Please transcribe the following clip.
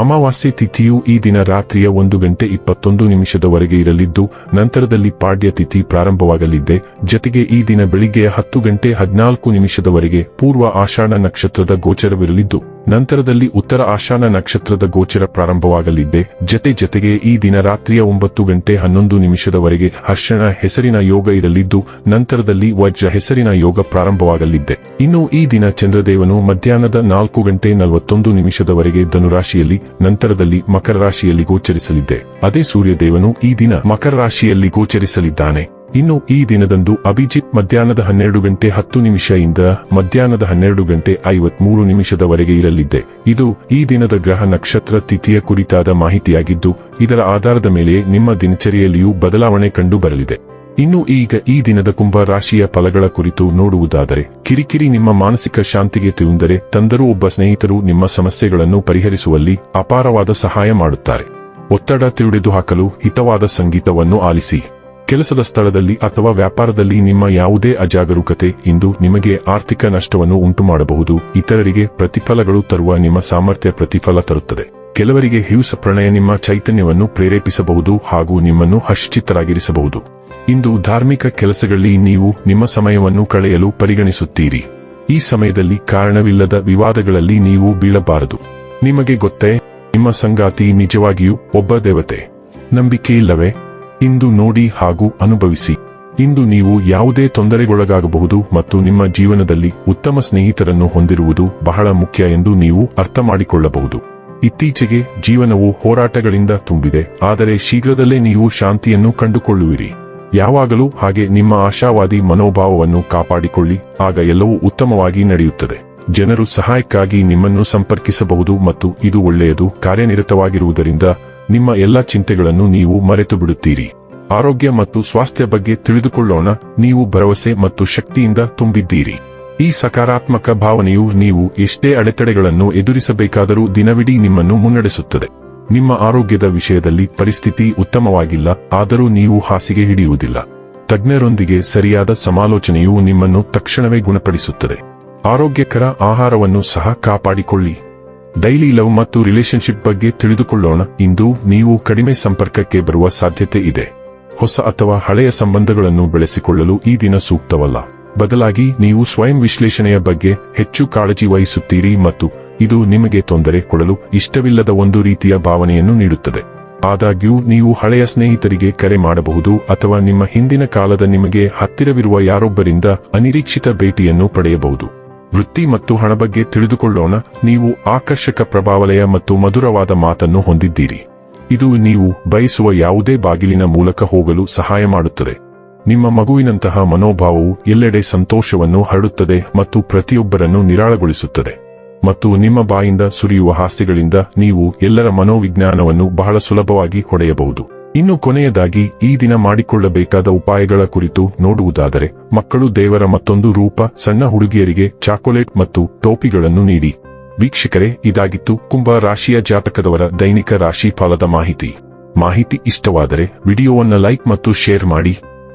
ಅಮಾವಾಸ್ಯೆ ತಿಥಿಯು ಈ ದಿನ ರಾತ್ರಿಯ ಒಂದು ಗಂಟೆ ಇಪ್ಪತ್ತೊಂದು ನಿಮಿಷದವರೆಗೆ ಇರಲಿದ್ದು, ನಂತರದಲ್ಲಿ ಪಾಡ್ಯ ತಿಥಿ ಪ್ರಾರಂಭವಾಗಲಿದೆ. ಜತೆಗೆ ಈ ದಿನ ಬೆಳಿಗ್ಗೆಯ ಹತ್ತು ಗಂಟೆ ಹದಿನಾಲ್ಕು ನಿಮಿಷದವರೆಗೆ ಪೂರ್ವ ಆಷಾಢ ನಕ್ಷತ್ರದ ಗೋಚರವಿರಲಿದ್ದು, ನಂತರದಲ್ಲಿ ಉತ್ತರ ಆಷಾಢ ನಕ್ಷತ್ರದ ಗೋಚರ ಪ್ರಾರಂಭವಾಗಲಿದೆ. ಜತೆ ಜತೆಗೆ ಈ ದಿನ ರಾತ್ರಿಯ ಒಂಬತ್ತು ಗಂಟೆ ಹನ್ನೊಂದು ನಿಮಿಷದವರೆಗೆ ಹರ್ಷಣ ಹೆಸರಿನ ಯೋಗ ಇರಲಿದ್ದು, ನಂತರದಲ್ಲಿ ವಜ್ರ ಹೆಸರಿನ ಯೋಗ ಪ್ರಾರಂಭವಾಗಲಿದೆ. ಇನ್ನು ಈ ದಿನ ಚಂದ್ರದೇವನು ಮಧ್ಯಾಹ್ನದ ನಾಲ್ಕು ಗಂಟೆ ನಲವತ್ತೊಂದು ನಿಮಿಷದವರೆಗೆ ಧನುರಾಶಿಯಲ್ಲಿ ನಂತರದಲ್ಲಿ ಮಕರ ರಾಶಿಯಲ್ಲಿ ಗೋಚರಿಸಲಿದ್ದೆ. ಅದೇ ಸೂರ್ಯದೇವನು ಈ ದಿನ ಮಕರ ರಾಶಿಯಲ್ಲಿ ಗೋಚರಿಸಲಿದ್ದಾನೆ. ಇನ್ನು ಈ ದಿನದಂದು ಅಭಿಜಿತ್ ಮಧ್ಯಾಹ್ನದ ಹನ್ನೆರಡು ಗಂಟೆ ಹತ್ತು ನಿಮಿಷದಿಂದ ಮಧ್ಯಾಹ್ನದ ಹನ್ನೆರಡು ಗಂಟೆ ಐವತ್ಮೂರು ನಿಮಿಷದವರೆಗೆ ಇರಲಿದ್ದೆ. ಇದು ಈ ದಿನದ ಗ್ರಹ ನಕ್ಷತ್ರ ತಿಥಿಯ ಕುರಿತಾದ ಮಾಹಿತಿಯಾಗಿದ್ದು, ಇದರ ಆಧಾರದ ಮೇಲೆ ನಿಮ್ಮ ದಿನಚರಿಯಲ್ಲಿಯೂ ಬದಲಾವಣೆ ಕಂಡು ಬರಲಿದೆ. ಇನ್ನು ಈಗ ಈ ದಿನದ ಕುಂಭ ರಾಶಿಯ ಫಲಗಳ ಕುರಿತು ನೋಡುವುದಾದರೆ, ಕಿರಿಕಿರಿ ನಿಮ್ಮ ಮಾನಸಿಕ ಶಾಂತಿಗೆ ತಿಂದರೆ ತಂದರೂ ಒಬ್ಬ ಸ್ನೇಹಿತರು ನಿಮ್ಮ ಸಮಸ್ಯೆಗಳನ್ನು ಪರಿಹರಿಸುವಲ್ಲಿ ಅಪಾರವಾದ ಸಹಾಯ ಮಾಡುತ್ತಾರೆ. ಒತ್ತಡ ತಿಳಿದು ಹಾಕಲು ಹಿತವಾದ ಸಂಗೀತವನ್ನು ಆಲಿಸಿ. ಕೆಲಸದ ಸ್ಥಳದಲ್ಲಿ ಅಥವಾ ವ್ಯಾಪಾರದಲ್ಲಿ ನಿಮ್ಮ ಯಾವುದೇ ಅಜಾಗರೂಕತೆ ಇಂದು ನಿಮಗೆ ಆರ್ಥಿಕ ನಷ್ಟವನ್ನು ಉಂಟುಮಾಡಬಹುದು, ಇತರರಿಗೆ ಪ್ರತಿಫಲಗಳು ತರುವ ನಿಮ್ಮ ಸಾಮರ್ಥ್ಯ ಪ್ರತಿಫಲ ತರುತ್ತದೆ. ಕೆಲವರಿಗೆ ಹಿಂಸ ಪ್ರಣಯ ನಿಮ್ಮ ಚೈತನ್ಯವನ್ನು ಪ್ರೇರೇಪಿಸಬಹುದು ಹಾಗೂ ನಿಮ್ಮನ್ನು ಹಶ್ಚಿತ್ತರಾಗಿರಿಸಬಹುದು ಇಂದು ಧಾರ್ಮಿಕ ಕೆಲಸಗಳಲ್ಲಿ ನೀವು ನಿಮ್ಮ ಸಮಯವನ್ನು ಕಳೆಯಲು ಪರಿಗಣಿಸುತ್ತೀರಿ. ಈ ಸಮಯದಲ್ಲಿ ಕಾರಣವಿಲ್ಲದ ವಿವಾದಗಳಲ್ಲಿ ನೀವು ಬೀಳಬಾರದು. ನಿಮಗೆ ಗೊತ್ತೇ, ನಿಮ್ಮ ಸಂಗಾತಿ ನಿಜವಾಗಿಯೂ ಒಬ್ಬ ದೇವತೆ. ನಂಬಿಕೆ ಇಲ್ಲವೇ? ಇಂದು ನೋಡಿ ಹಾಗೂ ಅನುಭವಿಸಿ. ಇಂದು ನೀವು ಯಾವುದೇ ತೊಂದರೆಗೊಳಗಾಗಬಹುದು ಮತ್ತು ನಿಮ್ಮ ಜೀವನದಲ್ಲಿ ಉತ್ತಮ ಸ್ನೇಹಿತರನ್ನು ಹೊಂದಿರುವುದು ಬಹಳ ಮುಖ್ಯ ಎಂದು ನೀವು ಅರ್ಥ ಮಾಡಿಕೊಳ್ಳಬಹುದು ಇತ್ತೀಚೆಗೆ ಜೀವನವು ಹೋರಾಟಗಳಿಂದ ತುಂಬಿದೆ. ಆದರೆ ಶೀಘ್ರದಲ್ಲೇ ನೀವು ಶಾಂತಿಯನ್ನು ಕಂಡುಕೊಳ್ಳುವಿರಿ. ಯಾವಾಗಲೂ ಹಾಗೆ ನಿಮ್ಮ ಆಶಾವಾದಿ ಮನೋಭಾವವನ್ನು ಕಾಪಾಡಿಕೊಳ್ಳಿ. ಆಗ ಎಲ್ಲವೂ ಉತ್ತಮವಾಗಿ ನಡೆಯುತ್ತದೆ. ಜನರು ಸಹಾಯಕ್ಕಾಗಿ ನಿಮ್ಮನ್ನು ಸಂಪರ್ಕಿಸಬಹುದು ಮತ್ತು ಇದು ಒಳ್ಳೆಯದು. ಕಾರ್ಯನಿರತವಾಗಿರುವುದರಿಂದ ನಿಮ್ಮ ಎಲ್ಲ ಚಿಂತೆಗಳನ್ನು ನೀವು ಮರೆತು ಬಿಡುತ್ತೀರಿ ಆರೋಗ್ಯ ಮತ್ತು ಸ್ವಾಸ್ಥ್ಯ ಬಗ್ಗೆ ತಿಳಿದುಕೊಳ್ಳೋಣ. ನೀವು ಭರವಸೆ ಮತ್ತು ಶಕ್ತಿಯಿಂದ ತುಂಬಿದ್ದೀರಿ. ಈ ಸಕಾರಾತ್ಮಕ ಭಾವನೆಯು ನೀವು ಎಷ್ಟೇ ಅಡೆತಡೆಗಳನ್ನು ಎದುರಿಸಬೇಕಾದರೂ ದಿನವಿಡೀ ನಿಮ್ಮನ್ನು ಮುನ್ನಡೆಸುತ್ತದೆ. ನಿಮ್ಮ ಆರೋಗ್ಯದ ವಿಷಯದಲ್ಲಿ ಪರಿಸ್ಥಿತಿ ಉತ್ತಮವಾಗಿಲ್ಲ, ಆದರೂ ನೀವು ಹಾಸಿಗೆ ಹಿಡಿಯುವುದಿಲ್ಲ. ತಜ್ಞರೊಂದಿಗೆ ಸರಿಯಾದ ಸಮಾಲೋಚನೆಯು ನಿಮ್ಮನ್ನು ತಕ್ಷಣವೇ ಗುಣಪಡಿಸುತ್ತದೆ. ಆರೋಗ್ಯಕರ ಆಹಾರವನ್ನು ಸಹ ಕಾಪಾಡಿಕೊಳ್ಳಿ. ಡೈಲಿ ಲವ್ ಮತ್ತು ರಿಲೇಶನ್ಶಿಪ್ ಬಗ್ಗೆ ತಿಳಿದುಕೊಳ್ಳೋಣ. ಇಂದು ನೀವು ಕಡಿಮೆ ಸಂಪರ್ಕಕ್ಕೆ ಬರುವ ಸಾಧ್ಯತೆ ಇದೆ. ಹೊಸ ಅಥವಾ ಹಳೆಯ ಸಂಬಂಧಗಳನ್ನು ಬೆಳೆಸಿಕೊಳ್ಳಲು ಈ ದಿನ ಸೂಕ್ತವಲ್ಲ. ಬದಲಾಗಿ ನೀವು ಸ್ವಯಂ ವಿಶ್ಲೇಷಣೆಯ ಬಗ್ಗೆ ಹೆಚ್ಚು ಕಾಳಜಿ ವಹಿಸುತ್ತೀರಿ ಮತ್ತು ಇದು ನಿಮಗೆ ತೊಂದರೆ ಕೊಡಲು ಇಷ್ಟವಿಲ್ಲದ ಒಂದು ರೀತಿಯ ಭಾವನೆಯನ್ನು ನೀಡುತ್ತದೆ. ಆದಾಗ್ಯೂ, ನೀವು ಹಳೆಯ ಸ್ನೇಹಿತರಿಗೆ ಕರೆ ಮಾಡಬಹುದು ಅಥವಾ ನಿಮ್ಮ ಹಿಂದಿನ ಕಾಲದ ನಿಮಗೆ ಹತ್ತಿರವಿರುವ ಯಾರೊಬ್ಬರಿಂದ ಅನಿರೀಕ್ಷಿತ ಭೇಟಿಯನ್ನು ಪಡೆಯಬಹುದು. ವೃತ್ತಿ ಮತ್ತು ಹಣ ಬಗ್ಗೆ ತಿಳಿದುಕೊಳ್ಳೋಣ. ನೀವು ಆಕರ್ಷಕ ಪ್ರಭಾವಲಯ ಮತ್ತು ಮಧುರವಾದ ಮಾತನ್ನು ಹೊಂದಿದ್ದೀರಿ. ಇದು ನೀವು ಬಯಸುವ ಯಾವುದೇ ಬಾಗಿಲಿನ ಮೂಲಕ ಹೋಗಲು ಸಹಾಯ ಮಾಡುತ್ತದೆ. ನಿಮ್ಮ ಮಗುವಿನಂತಹ ಮನೋಭಾವವು ಎಲ್ಲೆಡೆ ಸಂತೋಷವನ್ನು ಹರಡುತ್ತದೆ ಮತ್ತು ಪ್ರತಿಯೊಬ್ಬರನ್ನು ನಿರಾಳಗೊಳಿಸುತ್ತದೆ. ಮತ್ತು ನಿಮ್ಮ ಬಾಯಿಂದ ಸುರಿಯುವ ಹಾಸ್ಯಗಳಿಂದ ನೀವು ಎಲ್ಲರ ಮನೋವಿಜ್ಞಾನವನ್ನು ಬಹಳ ಸುಲಭವಾಗಿ ಹೊಡೆಯಬಹುದು. ಇನ್ನು ಕೊನೆಯದಾಗಿ, ಈ ದಿನ ಮಾಡಿಕೊಳ್ಳಬೇಕಾದ ಉಪಾಯಗಳ ಕುರಿತು ನೋಡುವುದಾದರೆ, ಮಕ್ಕಳು ದೇವರ ಮತ್ತೊಂದು ರೂಪ, ಸಣ್ಣ ಹುಡುಗಿಯರಿಗೆ ಚಾಕೊಲೇಟ್ ಮತ್ತು ಟೋಪಿಗಳನ್ನು ನೀಡಿ. ವೀಕ್ಷಕರೇ, ಇದಾಗಿತ್ತು ಕುಂಭ ರಾಶಿಯ ಜಾತಕದವರ ದೈನಿಕ ರಾಶಿ ಫಲದ ಮಾಹಿತಿ. ಮಾಹಿತಿ ಇಷ್ಟವಾದರೆ, ವಿಡಿಯೋವನ್ನು ಲೈಕ್ ಮತ್ತು ಶೇರ್ ಮಾಡಿ.